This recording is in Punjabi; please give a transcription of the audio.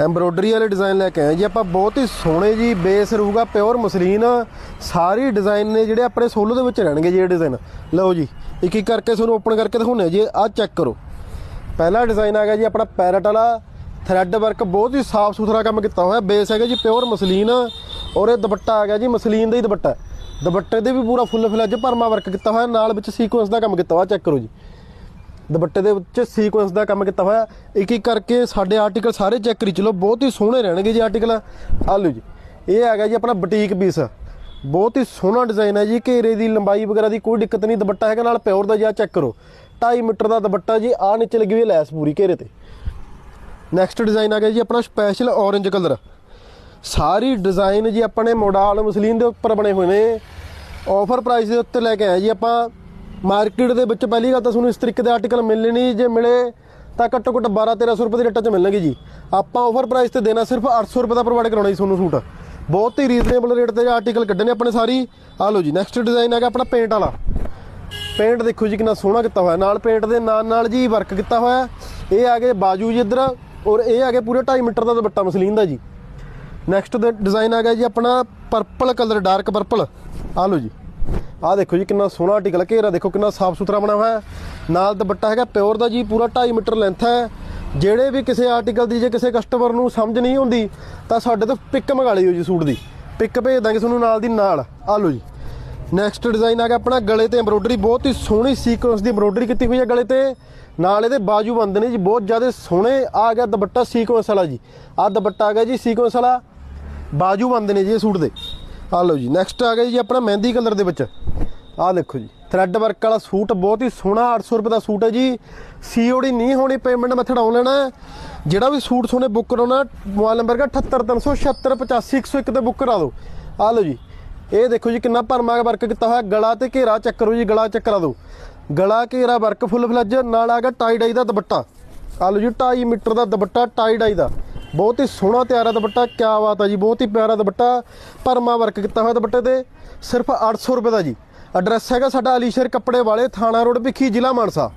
ਐਮਬ੍ਰੋਇਡਰੀ ਵਾਲੇ ਡਿਜ਼ਾਈਨ ਲੈ ਕੇ ਆਏ ਜੀ। ਆਪਾਂ ਬਹੁਤ ਹੀ ਸੋਹਣੇ ਜੀ, ਬੇਸ ਰਹੂਗਾ ਪਿਓਰ ਮਸਲੀਨ। ਸਾਰੀ ਡਿਜ਼ਾਈਨ ਨੇ ਜਿਹੜੇ ਆਪਣੇ ਸੋਲੋ ਦੇ ਵਿੱਚ ਰਹਿਣਗੇ ਜੀ ਇਹ ਡਿਜ਼ਾਈਨ ਲਓ ਜੀ, ਇੱਕ ਇੱਕ ਕਰਕੇ ਤੁਹਾਨੂੰ ਓਪਨ ਕਰਕੇ ਦਿਖਾਉਂਦੇ ਜੀ, ਆਹ ਚੈੱਕ ਕਰੋ। ਪਹਿਲਾ ਡਿਜ਼ਾਈਨ ਆ ਗਿਆ ਜੀ ਆਪਣਾ ਪੈਰਟ ਵਾਲਾ। ਥਰੈਡ ਵਰਕ ਬਹੁਤ ਹੀ ਸਾਫ਼ ਸੁਥਰਾ ਕੰਮ ਕੀਤਾ ਹੋਇਆ। ਬੇਸ ਹੈਗਾ ਜੀ ਪਿਓਰ ਮਸਲੀਨ। ਔਰ ਇਹ ਦੁਪੱਟਾ ਆ ਗਿਆ ਜੀ ਮਸਲੀਨ ਦਾ ਹੀ ਦੁਪੱਟਾ। ਦੁਪੱਟੇ ਦੇ ਵੀ ਪੂਰਾ ਫੁੱਲ ਫਲੱਜ ਭਰਮਾ ਵਰਕ ਕੀਤਾ ਹੋਇਆ। ਨਾਲ ਵਿੱਚ ਸੀਕੁਐਂਸ ਦਾ ਕੰਮ ਕੀਤਾ ਹੋਇਆ। ਚੈੱਕ ਕਰੋ ਜੀ। ਦੁਪੱਟੇ ਦੇ ਵਿੱਚ ਸੀਕੁਐਂਸ ਦਾ ਕੰਮ ਕੀਤਾ ਹੋਇਆ। ਇੱਕ ਇੱਕ ਕਰਕੇ ਸਾਡੇ ਆਰਟੀਕਲ ਸਾਰੇ ਚੈੱਕ ਕਰੀ। ਚਲੋ, ਬਹੁਤ ਹੀ ਸੋਹਣੇ ਰਹਿਣਗੇ ਜੀ ਆਰਟੀਕਲ ਆ ਲਓ ਜੀ, ਇਹ ਹੈਗਾ ਜੀ ਆਪਣਾ ਬੁਟੀਕ ਪੀਸ ਬਹੁਤ ਹੀ ਸੋਹਣਾ ਡਿਜ਼ਾਈਨ ਹੈ ਜੀ। ਘੇਰੇ ਦੀ ਲੰਬਾਈ ਵਗੈਰਾ ਦੀ ਕੋਈ ਦਿੱਕਤ ਨਹੀਂ। ਦੁਪੱਟਾ ਹੈਗਾ ਨਾਲ ਪਿਓਰ ਦਾ ਜੀ ਚੈੱਕ ਕਰੋ। 2.5 ਮੀਟਰ ਦਾ ਦੁਪੱਟਾ ਜੀ ਆ ਨੀਚੇ ਲੱਗੀ ਹੋਈ ਲੈਸ ਪੂਰੀ ਘੇਰੇ ਤੇ। ਨੈਕਸਟ ਡਿਜ਼ਾਈਨ ਆ ਗਿਆ ਜੀ ਆਪਣਾ ਸਪੈਸ਼ਲ orange ਕਲਰ ਸਾਰੀ ਡਿਜ਼ਾਈਨ ਜੀ ਆਪਣੇ ਮੋਡਲ ਮਸਲੀਨ ਦੇ ਉੱਪਰ ਬਣੇ ਹੋਏ ਨੇ। ਆਫਰ ਪ੍ਰਾਈਸ ਦੇ ਉੱਤੇ ਲੈ ਕੇ ਆਏ ਜੀ ਆਪਾਂ। ਮਾਰਕੀਟ ਦੇ ਵਿੱਚ ਪਹਿਲੀ ਗੱਲ ਤਾਂ ਤੁਹਾਨੂੰ ਇਸ ਤਰੀਕੇ ਦੇ ਆਰਟੀਕਲ ਮਿਲਣੇ ਨਹੀਂ ਜੇ। ਮਿਲੇ ਤਾਂ ਘੱਟੋ ਘੱਟ 12 1300 ਰੁਪਏ ਦੇ ਰੇਟਾਂ 'ਚ ਮਿਲਣਗੇ ਜੀ। ਆਪਾਂ ਆਫਰ ਪ੍ਰਾਈਸ ਤੇ ਦੇਣਾ ਸਿਰਫ 800 ਰੁਪਏ ਦਾ ਪ੍ਰੋਵਾਈਡ ਕਰਾਉਣਾ ਜੀ ਤੁਹਾਨੂੰ ਸੂਟ। ਬਹੁਤ ਹੀ ਰੀਜ਼ਨੇਬਲ ਰੇਟ ਤੇ ਆਰਟੀਕਲ ਕੱਢਣੇ ਆਪਣੇ ਸਾਰੀ। ਆ ਲਓ ਜੀ ਨੈਕਸਟ ਡਿਜ਼ਾਈਨ ਹੈਗਾ ਆਪਣਾ ਪੇਂਟ ਵਾਲਾ। ਪੇਂਟ ਦੇਖੋ ਜੀ ਕਿੰਨਾ ਸੋਹਣਾ ਕੀਤਾ ਹੋਇਆ। ਨਾਲ ਪੇਂਟ ਦੇ ਨਾਲ ਨਾਲ ਜੀ ਵਰਕ ਕੀਤਾ ਹੋਇਆ। ਇਹ ਆ ਗਏ ਬਾਜੂ ਜੀ ਇੱਧਰ ਔਰ ਇਹ ਆ ਗਏ ਪੂਰੇ 2.5 ਮੀਟਰ ਦਾ ਦੁਪੱਟਾ ਮਸਲੀਨ ਦਾ ਜੀ। ਨੈਕਸਟ ਦੇ ਡਿਜ਼ਾਈਨ ਆ ਗਿਆ ਜੀ ਆਪਣਾ ਪਰਪਲ ਕਲਰ ਡਾਰਕ ਪਰਪਲ ਆ ਲਓ ਜੀ। ਆਹ ਦੇਖੋ ਜੀ ਕਿੰਨਾ ਸੋਹਣਾ ਆਰਟੀਕਲ ਘੇਰਾ ਦੇਖੋ ਕਿੰਨਾ ਸਾਫ਼ ਸੁਥਰਾ ਬਣਿਆ ਹੋਇਆ ਨਾਲ ਦੁਪੱਟਾ ਹੈਗਾ ਪਿਓਰ ਦਾ ਜੀ, ਪੂਰਾ 2.5 ਮੀਟਰ ਲੈਂਥ ਹੈ। ਜਿਹੜੇ ਵੀ ਕਿਸੇ ਆਰਟੀਕਲ ਦੀ ਜੇ ਕਿਸੇ ਕਸਟਮਰ ਨੂੰ ਸਮਝ ਨਹੀਂ ਹੁੰਦੀ ਤਾਂ ਸਾਡੇ ਤੋਂ ਪਿਕ ਮੰਗਾ ਲਿਓ ਜੀ ਸੂਟ ਦੀ। ਪਿਕ ਭੇਜ ਦਾਂਗੇ ਤੁਹਾਨੂੰ ਨਾਲ ਦੀ ਨਾਲ। ਆ ਲਓ ਜੀ। ਨੈਕਸਟ ਡਿਜ਼ਾਈਨ ਆ ਗਿਆ ਆਪਣਾ ਗਲੇ ਤੇ ਐਮਬ੍ਰੋਇਡਰੀ ਬਹੁਤ ਹੀ ਸੋਹਣੀ ਸੀਕੁਐਂਸ ਦੀ ਐਮਬ੍ਰੋਇਡਰੀ ਕੀਤੀ ਹੋਈ ਹੈ ਗਲੇ ਤੇ। ਨਾਲ ਇਹਦੇ ਬਾਜੂ ਬੰਦ ਨੇ ਜੀ, ਬਹੁਤ ਜ਼ਿਆਦਾ ਸੋਹਣੇ ਆ ਗਿਆ ਦੁਪੱਟਾ ਸੀਕੁਐਂਸ ਵਾਲਾ ਜੀ। ਆ ਦੁਪੱਟਾ ਆ ਗਿਆ ਜੀ ਸੀਕੁਐਂਸ ਵਾਲਾ। ਬਾਜੂ ਬੰਦ ਨੇ ਜੀ ਇਹ ਸੂਟ ਦੇ। ਆ ਲਓ ਜੀ ਨੈਕਸਟ ਆ ਗਿਆ ਜੀ ਆਪਣਾ ਮਹਿੰਦੀ ਕਲਰ ਦੇ ਵਿੱਚ। ਆ ਦੇਖੋ ਜੀ ਥ੍ਰੈਡ ਵਰਕ ਵਾਲਾ ਸੂਟ ਬਹੁਤ ਹੀ ਸੋਹਣਾ 800 ਰੁਪਏ ਦਾ ਸੂਟ ਹੈ ਜੀ। ਸੀਓਡੀ ਨਹੀਂ ਹੋਣੀ ਪੇਮੈਂਟ ਮੈਥਡ ਆਨਲਾਈਨ ਹੈ। ਜਿਹੜਾ ਵੀ ਸੂਟ ਸੋਨੇ ਬੁੱਕ ਕਰਾਉਣਾ ਮੋਬਾਈਲ ਨੰਬਰ ਹੈ 78376 ਤੇ ਬੁੱਕ ਕਰਾ ਦਿਓ। ਆ ਲਓ ਜੀ, ਇਹ ਦੇਖੋ ਜੀ ਕਿੰਨਾ ਭਰਮਾ ਵਰਕ ਕੀਤਾ ਹੋਇਆ, ਗਲਾ ਤੇ ਘੇਰਾ ਚੱਕ ਕਰੋ ਜੀ, ਗਲਾ ਚੱਕ ਕਰਾ ਦਿਓ। ਗਲਾ, ਘੇਰਾ ਵਰਕ ਫੁੱਲ ਫਲੱਜ ਨਾਲ ਆ ਗਿਆ ਟਾਈ ਡਾਈ ਦਾ ਦੁਪੱਟਾ। ਆ ਲਓ ਜੀ 2.5 ਮੀਟਰ ਦਾ ਦੁਪੱਟਾ ਟਾਈ ਡਾਈ ਦਾ। ਬਹੁਤ ਹੀ ਸੋਹਣਾ ਤਿਆਰਾ ਦੁਪੱਟਾ, ਕਿਆ ਬਾਤ ਹੈ ਜੀ, ਬਹੁਤ ਹੀ ਪਿਆਰਾ ਦੁਪੱਟਾ, ਭਰਮਾ ਵਰਕ ਕੀਤਾ ਹੋਇਆ ਦੁਪੱਟੇ ਤੇ, ਸਿਰਫ 800 ਰੁਪਏ ਦਾ ਜੀ। ਐਡਰੈਸ ਹੈਗਾ ਸਾਡਾ ਅਲੀਸ਼ਰ ਕੱਪੜੇ ਵਾਲੇ, ਥਾਣਾ ਰੋਡ ਭਿੱਖੀ, ਜ਼ਿਲ੍ਹਾ ਮਾਨਸਾ।